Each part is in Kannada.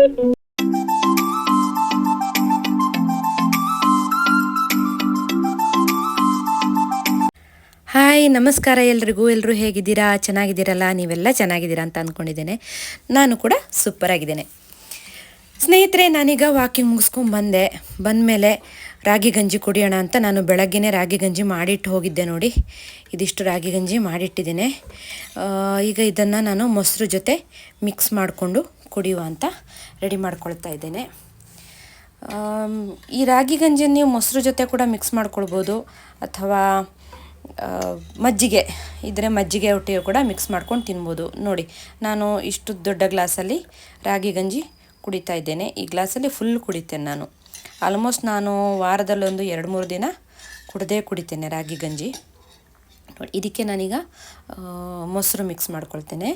ಹಾಯ್, ನಮಸ್ಕಾರ ಎಲ್ರಿಗೂ. ಎಲ್ಲರೂ ಹೇಗಿದ್ದೀರಾ? ಚೆನ್ನಾಗಿದ್ದೀರಲ್ಲ? ನೀವೆಲ್ಲ ಚೆನ್ನಾಗಿದ್ದೀರಾ ಅಂತ ಅಂದ್ಕೊಂಡಿದ್ದೇನೆ ನಾನು ಕೂಡ ಸೂಪರ್ ಆಗಿದ್ದೇನೆ ಸ್ನೇಹಿತರೆ, ನಾನೀಗ ವಾಕಿಂಗ್ ಮುಗಿಸ್ಕೊಂಡು ಬಂದೆ. ಬಂದಮೇಲೆ ರಾಗಿ ಗಂಜಿ ಕುಡಿಯೋಣ ಅಂತ ನಾನು ಬೆಳಗ್ಗೆನೇ ರಾಗಿ ಗಂಜಿ ಮಾಡಿಟ್ಟು ಹೋಗಿದ್ದೆ ನೋಡಿ. ಇದಿಷ್ಟು ರಾಗಿ ಗಂಜಿ ಮಾಡಿಟ್ಟಿದ್ದೇನೆ. ಈಗ ಇದನ್ನು ನಾನು ಮೊಸರು ಜೊತೆ ಮಿಕ್ಸ್ ಮಾಡಿಕೊಂಡು ಕುಡಿಯುವ ಅಂತ ರೆಡಿ ಮಾಡ್ಕೊಳ್ತಾ ಇದ್ದೇನೆ. ಈ ರಾಗಿ ಗಂಜಿಯನ್ನು ನೀವು ಮೊಸರು ಜೊತೆ ಕೂಡ ಮಿಕ್ಸ್ ಮಾಡ್ಕೊಳ್ಬೋದು. ಅಥವಾ ಮಜ್ಜಿಗೆ, ಇದ್ರೆ ಮಜ್ಜಿಗೆ ಒಟ್ಟಿಗೆ ಕೂಡ ಮಿಕ್ಸ್ ಮಾಡ್ಕೊಂಡು ತಿನ್ಬೋದು. ನೋಡಿ, ನಾನು ಇಷ್ಟು ದೊಡ್ಡ ಗ್ಲಾಸಲ್ಲಿ ರಾಗಿ ಗಂಜಿ ಕುಡಿತಾ ಇದ್ದೇನೆ. ಈ ಗ್ಲಾಸಲ್ಲಿ ಫುಲ್ ಕುಡಿತೇನೆ ನಾನು. ಆಲ್ಮೋಸ್ಟ್ ನಾನು ವಾರದಲ್ಲೊಂದು ಎರಡು ಮೂರು ದಿನ ಕುಡದೇ ಕುಡಿತೇನೆ ರಾಗಿ ಗಂಜಿ. ನೋಡಿ, ಇದಕ್ಕೆ ನಾನೀಗ ಮೊಸರು ಮಿಕ್ಸ್ ಮಾಡ್ಕೊಳ್ತೇನೆ.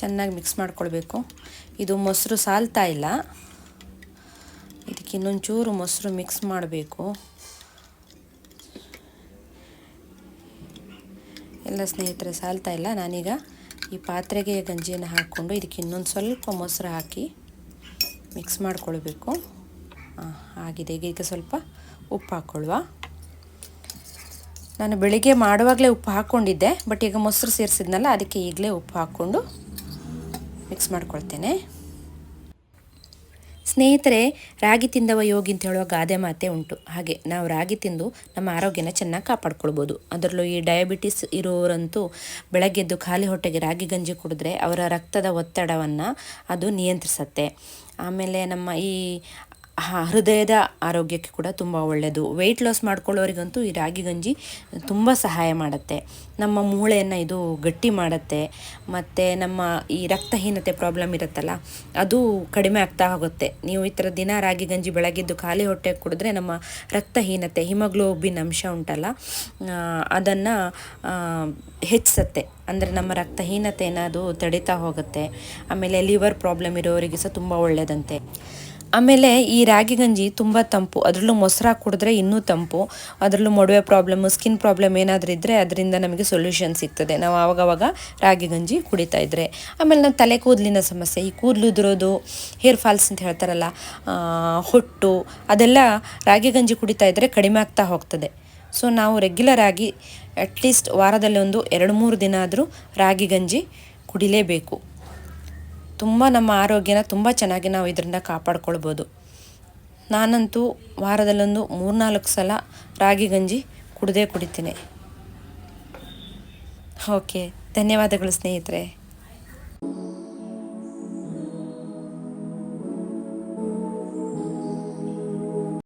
ಚೆನ್ನಾಗಿ ಮಿಕ್ಸ್ ಮಾಡ್ಕೊಳ್ಬೇಕು. ಇದು ಮೊಸರು ಸಾಲ್ತಾ ಇಲ್ಲ. ಇದಕ್ಕೆ ಇನ್ನೊಂಚೂರು ಮೊಸರು ಮಿಕ್ಸ್ ಮಾಡಬೇಕು. ಎಲ್ಲ ಸ್ನೇಹಿತರೆ, ಸಾಲ್ತಾ ಇಲ್ಲ. ನಾನೀಗ ಈ ಪಾತ್ರೆಗೆ ಗಂಜಿಯನ್ನು ಹಾಕ್ಕೊಂಡು ಇದಕ್ಕೆ ಇನ್ನೊಂದು ಸ್ವಲ್ಪ ಮೊಸರು ಹಾಕಿ ಮಿಕ್ಸ್ ಮಾಡ್ಕೊಳ್ಬೇಕು. ಆಗಿದೆ. ಈಗ ಸ್ವಲ್ಪ ಉಪ್ಪು ಹಾಕ್ಕೊಳ್ಳುವ ನಾನು ಬೆಳಿಗ್ಗೆ ಮಾಡುವಾಗಲೇ ಉಪ್ಪು ಹಾಕ್ಕೊಂಡಿದ್ದೆ, ಬಟ್ ಈಗ ಮೊಸರು ಸೇರಿಸಿದ್ನಲ್ಲ, ಅದಕ್ಕೆ ಈಗಲೇ ಉಪ್ಪು ಹಾಕ್ಕೊಂಡು ಮಿಕ್ಸ್ ಮಾಡ್ಕೊಳ್ತೇನೆ. ಸ್ನೇಹಿತರೆ, ರಾಗಿ ತಿಂದವ ಯೋಗಿ ಅಂತ ಹೇಳುವ ಗಾದೆ ಮಾತೆ ಉಂಟು. ಹಾಗೆ ನಾವು ರಾಗಿ ತಿಂದು ನಮ್ಮ ಆರೋಗ್ಯನ ಚೆನ್ನಾಗಿ ಕಾಪಾಡ್ಕೊಳ್ಬೋದು. ಅದರಲ್ಲೂ ಈ ಡಯಾಬಿಟಿಸ್ ಇರೋರಂತೂ ಬೆಳಗ್ಗೆದ್ದು ಖಾಲಿ ಹೊಟ್ಟೆಗೆ ರಾಗಿ ಗಂಜಿ ಕುಡಿದ್ರೆ ಅವರ ರಕ್ತದ ಒತ್ತಡವನ್ನು ಅದು ನಿಯಂತ್ರಿಸತ್ತೆ. ಆಮೇಲೆ ನಮ್ಮ ಈ ಹೃದಯದ ಆರೋಗ್ಯಕ್ಕೆ ಕೂಡ ತುಂಬ ಒಳ್ಳೆಯದು ವೆಯ್ಟ್ ಲಾಸ್ ಮಾಡ್ಕೊಳ್ಳೋರಿಗಂತೂ ಈ ರಾಗಿ ಗಂಜಿ ತುಂಬ ಸಹಾಯ ಮಾಡುತ್ತೆ. ನಮ್ಮ ಮೂಳೆಯನ್ನು ಇದು ಗಟ್ಟಿ ಮಾಡುತ್ತೆ. ಮತ್ತು ನಮ್ಮ ಈ ರಕ್ತಹೀನತೆ ಪ್ರಾಬ್ಲಮ್ ಇರುತ್ತಲ್ಲ, ಅದು ಕಡಿಮೆ ಆಗ್ತಾ ಹೋಗುತ್ತೆ. ನೀವು ಈ ಥರ ದಿನ ರಾಗಿ ಗಂಜಿ ಬೆಳಗ್ಗೆದ್ದು ಖಾಲಿ ಹೊಟ್ಟೆ ಕುಡಿದ್ರೆ ನಮ್ಮ ರಕ್ತಹೀನತೆ ಹಿಮಗ್ಲೋಬಿನ್ ಅಂಶ ಉಂಟಲ್ಲ ಅದನ್ನು ಹೆಚ್ಚಿಸತ್ತೆ. ಅಂದರೆ ನಮ್ಮ ರಕ್ತಹೀನತೆಯನ್ನು ಅದು ತಡಿತಾ ಹೋಗುತ್ತೆ. ಆಮೇಲೆ ಲಿವರ್ ಪ್ರಾಬ್ಲಮ್ ಇರೋರಿಗೆ ಸಹ ತುಂಬ ಒಳ್ಳೆಯದಂತೆ ಆಮೇಲೆ ಈ ರಾಗಿ ಗಂಜಿ ತುಂಬ ತಂಪು. ಅದರಲ್ಲೂ ಮೊಸರು ಕುಡಿದ್ರೆ ಇನ್ನೂ ತಂಪು. ಅದರಲ್ಲೂ ಮೊಡವೆ ಪ್ರಾಬ್ಲಮ್ ಸ್ಕಿನ್ ಪ್ರಾಬ್ಲಮ್ ಏನಾದರೂ ಇದ್ದರೆ ಅದರಿಂದ ನಮಗೆ ಸೊಲ್ಯೂಷನ್ ಸಿಗ್ತದೆ. ನಾವು ಆವಾಗವಾಗ ರಾಗಿ ಗಂಜಿ ಕುಡಿತಾ ಇದ್ದರೆ ಆಮೇಲೆ ನಮ್ಮ ತಲೆ ಕೂದಲಿನ ಸಮಸ್ಯೆ, ಈ ಕೂದಲು ಉದುರೋದು ಹೇರ್ ಫಾಲ್ಸ್ ಅಂತ ಹೇಳ್ತಾರಲ್ಲ ಹೊಟ್ಟು, ಅದೆಲ್ಲ ರಾಗಿ ಗಂಜಿ ಕುಡಿತಾ ಇದ್ದರೆ ಕಡಿಮೆ ಆಗ್ತಾ ಹೋಗ್ತದೆ. ಸೊ ನಾವು ರೆಗ್ಯುಲರ್ ಆಗಿ ಅಟ್ಲೀಸ್ಟ್ ವಾರದಲ್ಲಿ ಒಂದು ಎರಡು ಮೂರು ದಿನ ಆದರೂ ರಾಗಿ ಗಂಜಿ ಕುಡಿಲೇಬೇಕು. ತುಂಬ ನಮ್ಮ ಆರೋಗ್ಯನ ತುಂಬ ಚೆನ್ನಾಗಿ ನಾವು ಇದರಿಂದ ಕಾಪಾಡ್ಕೊಳ್ಬೋದು. ನಾನಂತೂ ವಾರದಲ್ಲೊಂದು ಮೂರ್ನಾಲ್ಕು ಸಲ ರಾಗಿ ಗಂಜಿ ಕುಡದೇ ಕುಡಿತೀನಿ. ಓಕೆ, ಧನ್ಯವಾದಗಳು ಸ್ನೇಹಿತರೆ.